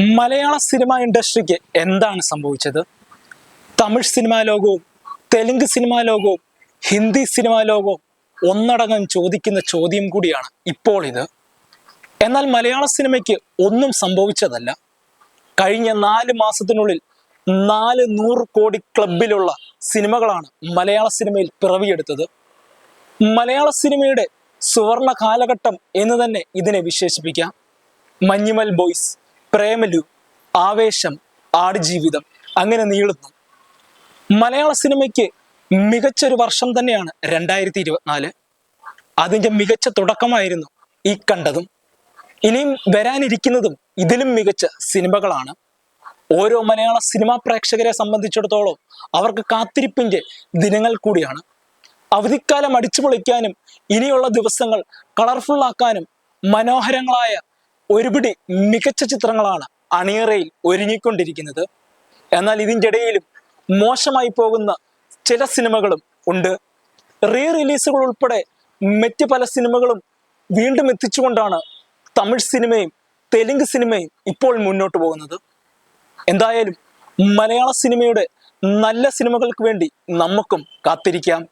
മലയാള cinema ഇൻഡസ്ട്രിക്ക് എന്താണ് സംഭവിച്ചത്? Tamil cinema ലോകവും തെലുങ്ക് സിനിമാ ലോകവും ഹിന്ദി സിനിമാ ലോകവും ഒന്നടങ്കം ചോദിക്കുന്ന ചോദ്യം കൂടിയാണ് ഇപ്പോൾ ഇത്. എന്നാൽ മലയാള സിനിമയ്ക്ക് ഒന്നും സംഭവിച്ചതല്ല. കഴിഞ്ഞ നാല് മാസത്തിനുള്ളിൽ നാല് നൂറ് കോടി ക്ലബിലുള്ള സിനിമകളാണ് മലയാള സിനിമയിൽ പിറവിയെടുത്തത്. മലയാള സിനിമയുടെ സുവർണ കാലഘട്ടം എന്ന് തന്നെ ഇതിനെ വിശേഷിപ്പിക്കാം. മഞ്ഞുമൽ ബോയ്സ് പ്രേമലു ആവേശം ആടുജീവിതം അങ്ങനെ നീളുന്നു. മലയാള സിനിമയ്ക്ക് മികച്ചൊരു വർഷം തന്നെയാണ് രണ്ടായിരത്തി ഇരുപത്തിനാല് അതിന്റെ മികച്ച തുടക്കമായിരുന്നു ഈ കണ്ടതും. ഇനിയും വരാനിരിക്കുന്നതും ഇതിലും മികച്ച സിനിമകളാണ്. ഓരോ മലയാള സിനിമാ പ്രേക്ഷകരെ സംബന്ധിച്ചിടത്തോളം അവർക്ക് കാത്തിരിപ്പിന്റെ ദിനങ്ങൾ കൂടിയാണ്. അവധിക്കാലം അടിച്ചു പൊളിക്കാനും ഇനിയുള്ള ദിവസങ്ങൾ കളർഫുള്ളാക്കാനും മനോഹരങ്ങളായ ഒരുപിടി മികച്ച ചിത്രങ്ങളാണ് അണിയറയിൽ ഒരുങ്ങിക്കൊണ്ടിരിക്കുന്നത്. എന്നാൽ ഇതിന്റെ ഇടയിലും മോശമായി പോകുന്ന ചില സിനിമകളും ഉണ്ട്. റീ റിലീസുകൾ ഉൾപ്പെടെ മറ്റ് പല സിനിമകളും വീണ്ടും എത്തിച്ചുകൊണ്ടാണ് തമിഴ് സിനിമയും തെലുങ്ക് സിനിമയും ഇപ്പോൾ മുന്നോട്ട് പോകുന്നത്. എന്തായാലും മലയാള സിനിമയുടെ നല്ല സിനിമകൾക്ക് വേണ്ടി നമുക്കും കാത്തിരിക്കാം.